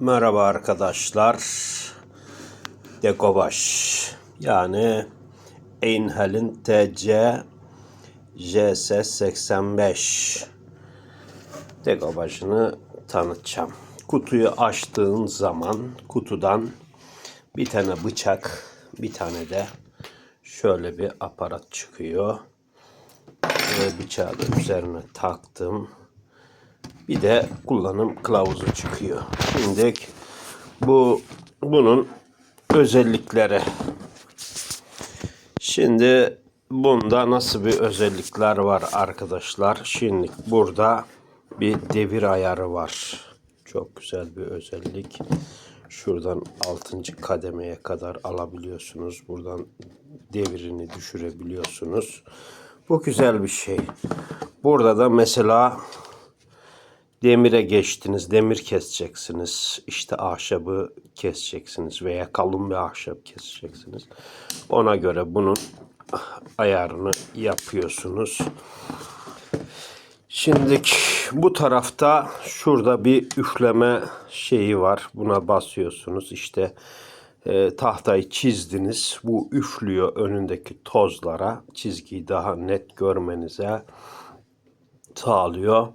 Merhaba arkadaşlar. Dekobaş. Yani Einhel'in TC JS85 Dekobaşını tanıtacağım. Kutuyu açtığın zaman kutudan bir tane bıçak, bir tane de şöyle bir aparat çıkıyor. Ve bıçağı da üzerine taktım. Bir de kullanım kılavuzu çıkıyor. Şimdi bu bunun özellikleri. Şimdi bunda nasıl bir özellikler var arkadaşlar? Şimdi burada bir devir ayarı var. Çok güzel bir özellik. Şuradan 6. kademeye kadar alabiliyorsunuz. Buradan devirini düşürebiliyorsunuz. Bu güzel bir şey. Burada da mesela demire geçtiniz, demir keseceksiniz. İşte ahşabı keseceksiniz veya kalın bir ahşap keseceksiniz. Ona göre bunun ayarını yapıyorsunuz. Şimdi bu tarafta şurada bir üfleme şeyi var. Buna basıyorsunuz. İşte e, tahtayı çizdiniz. Bu üflüyor önündeki tozlara. Çizgiyi daha net görmenize sağlıyor.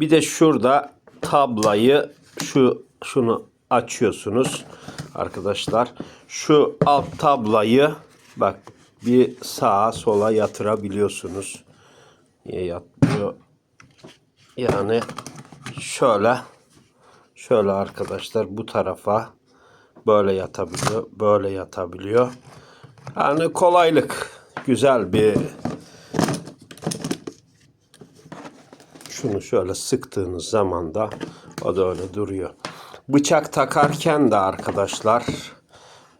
Bir de şurada tablayı şu şunu açıyorsunuz arkadaşlar. Şu alt tablayı bak bir sağa sola yatırabiliyorsunuz. Niye yatmıyor? Yani şöyle şöyle arkadaşlar bu tarafa böyle yatabiliyor, böyle yatabiliyor. Yani kolaylık, güzel bir şunu şöyle sıktığınız zaman da o da öyle duruyor. Bıçak takarken de arkadaşlar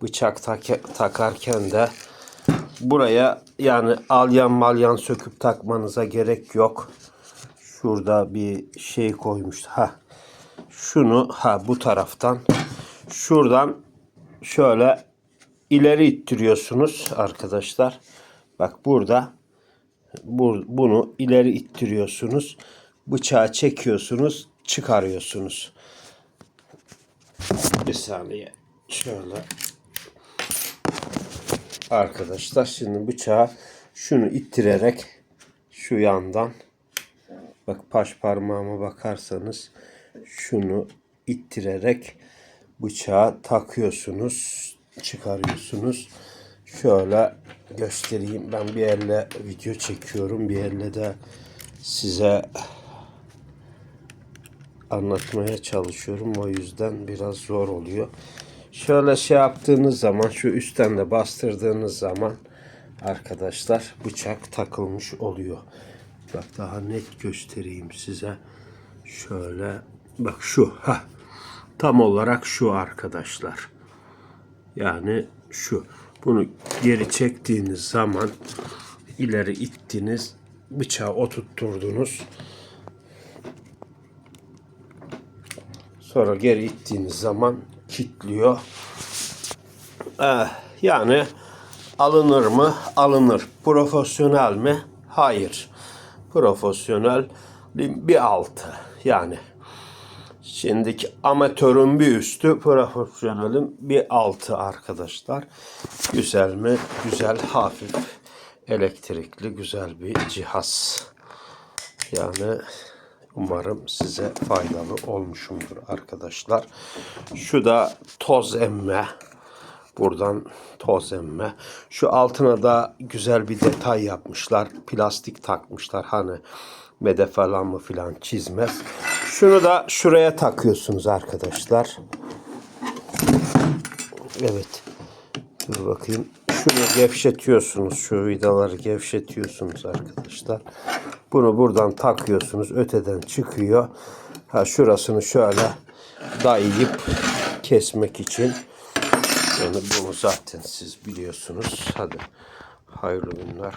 bıçak tak- takarken de buraya yani alyan malyan söküp takmanıza gerek yok. Şurada bir şey koymuş. Ha. Şunu ha bu taraftan şuradan şöyle ileri ittiriyorsunuz arkadaşlar. Bak burada bu, bunu ileri ittiriyorsunuz. Bıçağı çekiyorsunuz, çıkarıyorsunuz. Bir saniye. Şöyle. Arkadaşlar şimdi bıçağı şunu ittirerek şu yandan bak baş parmağıma bakarsanız şunu ittirerek bıçağı takıyorsunuz, çıkarıyorsunuz. Şöyle göstereyim. Ben bir elle video çekiyorum. Bir elle de size anlatmaya çalışıyorum. O yüzden biraz zor oluyor. Şöyle şey yaptığınız zaman şu üstten de bastırdığınız zaman arkadaşlar bıçak takılmış oluyor. Bak daha net göstereyim size. Şöyle bak şu ha tam olarak şu arkadaşlar. Yani şu. Bunu geri çektiğiniz zaman ileri ittiniz. Bıçağı oturtturdunuz. Sonra geri ittiğiniz zaman kilitliyor. Eh, yani alınır mı? Alınır. Profesyonel mi? Hayır. Profesyonel bir altı. Yani Şimdiki amatörün bir üstü, profesyonelin bir altı arkadaşlar. Güzel mi? Güzel, hafif, elektrikli, güzel bir cihaz. Yani umarım size faydalı olmuşumdur arkadaşlar. Şu da toz emme. Buradan toz emme. Şu altına da güzel bir detay yapmışlar. Plastik takmışlar. Hani mede falan mı filan çizmez. Şunu da şuraya takıyorsunuz arkadaşlar. Evet. Dur bakayım. Şunu gevşetiyorsunuz. Şu vidaları gevşetiyorsunuz arkadaşlar. Bunu buradan takıyorsunuz. Öteden çıkıyor. Ha şurasını şöyle dayayıp kesmek için. Yani bunu zaten siz biliyorsunuz. Hadi hayırlı günler.